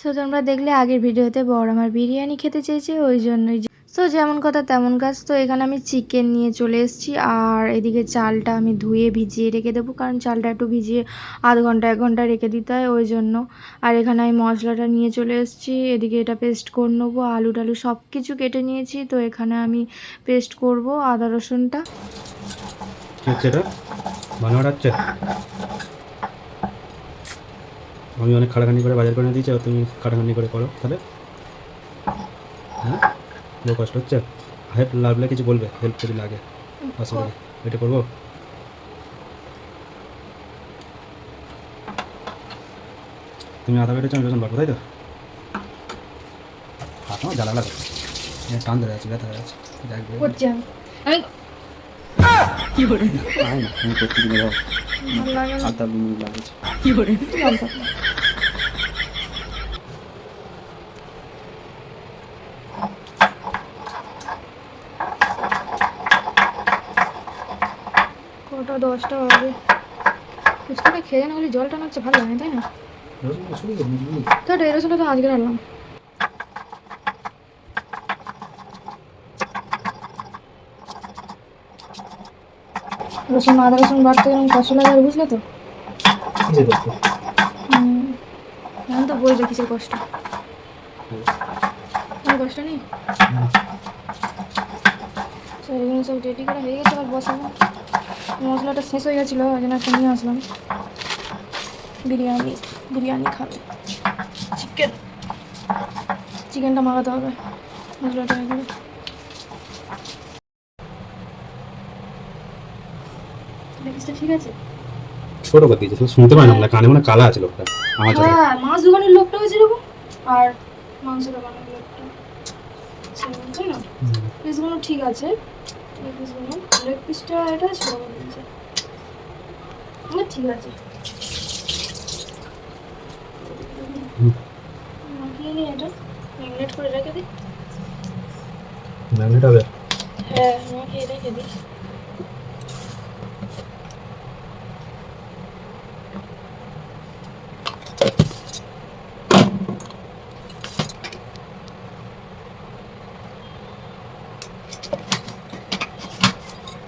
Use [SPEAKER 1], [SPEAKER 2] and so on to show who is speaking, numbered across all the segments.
[SPEAKER 1] So তোমরা দেখলে আগের ভিডিওতে বড় আমার বিরিয়ানি খেতে চেয়েছে, ওই জন্যই সো যেমন কথা তেমন কাজ। তো এখানে আমি চিকেন নিয়ে চলে এসেছি, আর এদিকে চালটা আমি ধুয়ে ভিজিয়ে রেখে দেবো, কারণ চালটা একটু ভিজিয়ে আধ ঘণ্টা, এক ঘণ্টা রেখে দিতে হয় ওই জন্য। আর এখানে আমি মশলাটা নিয়ে চলে এসেছি, এদিকে এটা পেস্ট করে নেব, আলু টালু সব কিছু কেটে নিয়েছি। তো এখানে আমি পেস্ট করব আদা রসুনটা
[SPEAKER 2] কি হচ্ছে এটা বানানো হচ্ছে আমি অনেক খাটাখানি করে বাজার করে দিয়েছি আর তুমি খাটাখানি করে করো তাহলে। হ্যাঁ? বহু কষ্ট হচ্ছে? হেল্প লাগলে কিছু বলবে? হেল্প যদি লাগে অসুবিধা এটা করব? তুমি আদা বেটেছো আমি বেসন বাটবো তাই তো? হাত আমার জ্বালা লাগে। এ, টান ধরে আছে ব্যথা আছে। দেখবে
[SPEAKER 1] আমি আমি।
[SPEAKER 2] আয় না আমি করতে দিলে যাও
[SPEAKER 1] ভালো লাগে না।
[SPEAKER 2] আদা লাগিয়েছে
[SPEAKER 1] জল খাব। কটা দশটা বাজে ফুচকাটা খেয়ে না হলে জলটা হচ্ছে ভালো লাগে তাই না
[SPEAKER 2] রসুন তো
[SPEAKER 1] আজকে রাখলাম রসুন আদা রসুন বাড়তে যেমন কষ্ট লাগে বুঝলে তো? এখন তো বই কিসের কষ্ট? কোনো কষ্ট নেই? এগুলো সব রেডি করা হয়ে গেছে আর বসাবো। মশলাটা শেষ হয়ে গেছিল ওই জন্য একটা নিয়ে আসলাম। বিরিয়ানি বিরিয়ানি খাবে। চিকেন চিকেনটা মাখাতে হবে। মশলাটা এগুলো লেগিসটা ঠিক আছে?
[SPEAKER 2] ছোট করে দিয়েছে শুনতে পায় না আমরা কানে মানে কালা আছে লোকটা আমার
[SPEAKER 1] হ্যাঁ মাছ দোকানের লোকটা হয়েছে এরকম আর মাংস দোকানের লোকটা। সেরকম, তাই না? পিসগুলো ঠিক আছে। লেগ পিসগুলো লেগ পিসটা এটা ছোটো করে দিয়েছে। ঠিক আছে। মাখিয়ে নিয়ে এটা ম্যাগনেট করে রেখে দিই
[SPEAKER 2] ম্যাগনেট হবে?
[SPEAKER 1] হ্যাঁ মাখিয়ে রেখে দিই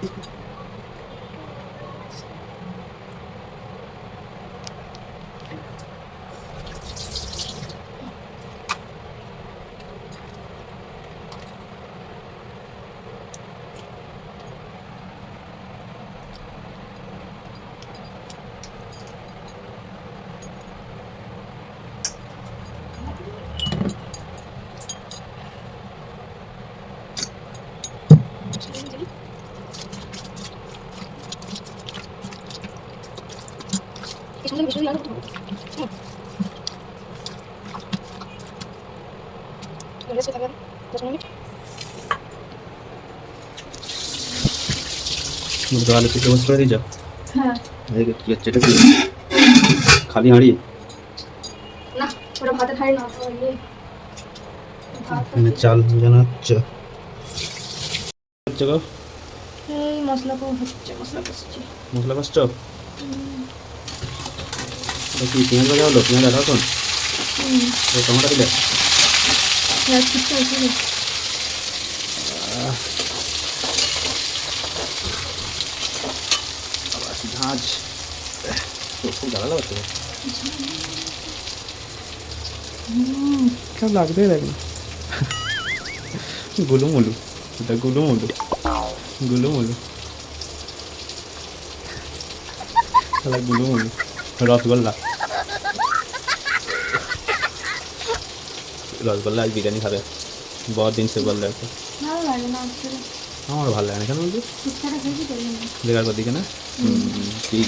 [SPEAKER 1] Thank you. আলু
[SPEAKER 2] সিদ্ধ বস করে দিয়েছ
[SPEAKER 1] হ্যাঁ
[SPEAKER 2] এই কি হচ্ছে এটা কি খালি হাঁড়ি
[SPEAKER 1] না ওটা ভাতে খাই না
[SPEAKER 2] চাল জানা হচ্ছে হচ্ছে গো
[SPEAKER 1] এই মশলা কো হচ্ছে মশলা কষছি
[SPEAKER 2] মশলা কষ্ট এটা কি পেঁয়াজ ভাজা হলো পেঁয়াজ টমেটো দিলে
[SPEAKER 1] আছে
[SPEAKER 2] আবার ঝাঁঝ খুব জ্বালা লাগছে কেমন লাগবে দেখ না গুলুমুলু এটা গুলুমুলু গুলুমুলু শালা গুলুমুলু রসগোল্লা রসগোল্লা আজ বিরিয়ানি খাবে বড় দিন সে বললে একটা
[SPEAKER 1] ভালো লাগে না
[SPEAKER 2] আমার ভালো লাগে না। কেন বলছি
[SPEAKER 1] ফুচকাটা খেয়েছি তো
[SPEAKER 2] না? ঠিক।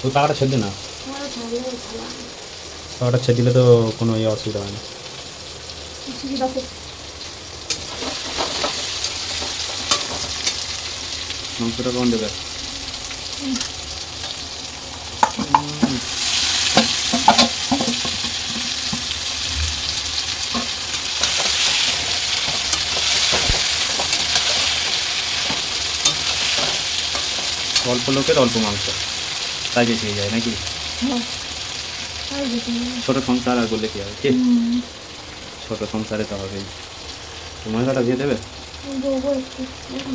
[SPEAKER 2] তো টাকাটা ছেড়ে না। টাকাটা ছেড়ে দিলে তো কোনো ইয়ে অসুবিধা হয় না। মাংসটা কখন দেবে অল্প লোকের অল্প মাংস। তাই বেশি হয়ে যায় নাকি?
[SPEAKER 1] হ্যাঁ।
[SPEAKER 2] ছোট সংসার আর বললে কি হবে? কি? ছোট সংসারে তো হবেই। তোমার কাটা দিয়ে দেবে?
[SPEAKER 1] ভালো সেটা এখন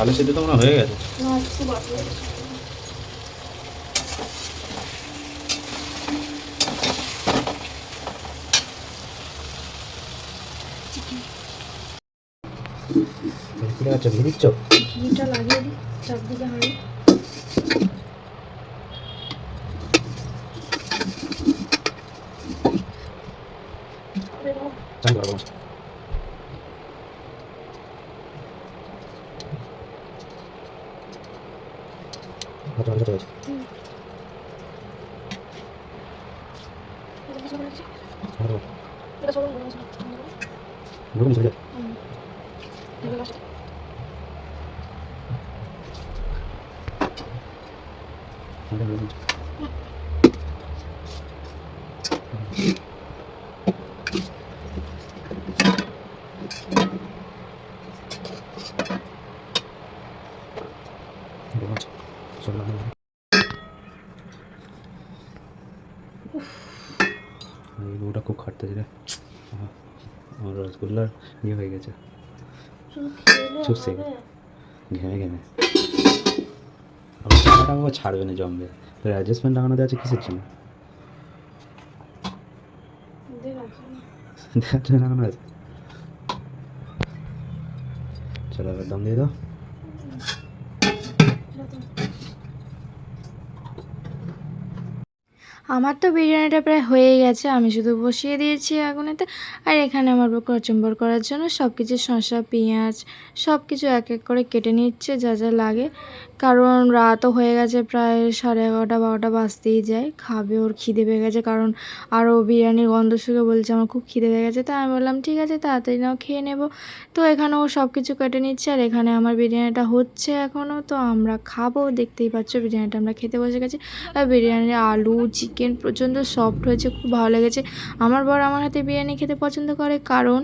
[SPEAKER 2] আলু সিদ্ধ তো মনে হয়ে গেছে।
[SPEAKER 1] না, একটু বাকি আছে।
[SPEAKER 2] কি আচ্ছা ঘি দিচ্ছ
[SPEAKER 1] ঘিটা লাগিয়ে দিই চারদিকে হাঁড়ি
[SPEAKER 2] চান করব আচ্ছা আচ্ছা ঠিক আছে ভালো গরম ছেড়ে এই বউটা খুব খাটতেছে রে আহা, আমার রসগোল্লার ইয়ে হয়ে গেছে চুপসে। ঘেমে ঘেমে। টাকাটা আবার ছাড়বে না জমবে। তোর অ্যাডজাস্টমেন্ট লাগানো দেওয়া আছে কিসের জন্য? লাগানো আছে? চলো দম দিয়ে দাও।
[SPEAKER 1] আমার তো বিরিয়ানিটা প্রায় হয়ে গেছে। আমি শুধু বসিয়ে দিয়েছি আগুনেতে। আর এখানে আমার কচুম্বর করার জন্য সব কিছু শসা, পেঁয়াজ সব কিছু এক এক করে কেটে নিচ্ছে, যা যা লাগে। কারণ রাতও হয়ে গেছে, প্রায় সাড়ে এগারোটা, বারোটা বাজতেই যায়। খাবে, ওর খিদে পেয়ে গেছে। কারণ আরও বিরিয়ানির গন্ধ শুকে বলছে, আমার খুব খিদে পেয়ে গেছে। তা আমি বললাম, ঠিক আছে, তাড়াতাড়ি নাও, খেয়ে নেব। তো এখানে ও সব কিছু কেটে নিচ্ছে। আর এখানে আমার বিরিয়ানিটা হচ্ছে এখনও তো আমরা খাব। দেখতেই পাচ্ছ, বিরিয়ানিটা আমরা খেতে বসে গেছি। আর বিরিয়ানির আলু, চিকেন প্রচণ্ড সফট হয়েছে, খুব ভালো লেগেছে। আমার বর আমার হাতে বিরিয়ানি খেতে পছন্দ করে, কারণ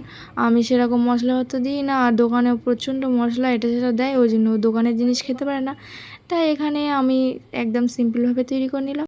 [SPEAKER 1] আমি সেরকম মশলা দিই না, আর দোকানেও প্রচণ্ড মশলা এটা সেটা দেয়, ওই জন্য দোকানের জিনিস খেতে পারে না। তাই এখানে আমি একদম সিম্পলভাবে তৈরি করে নিলাম।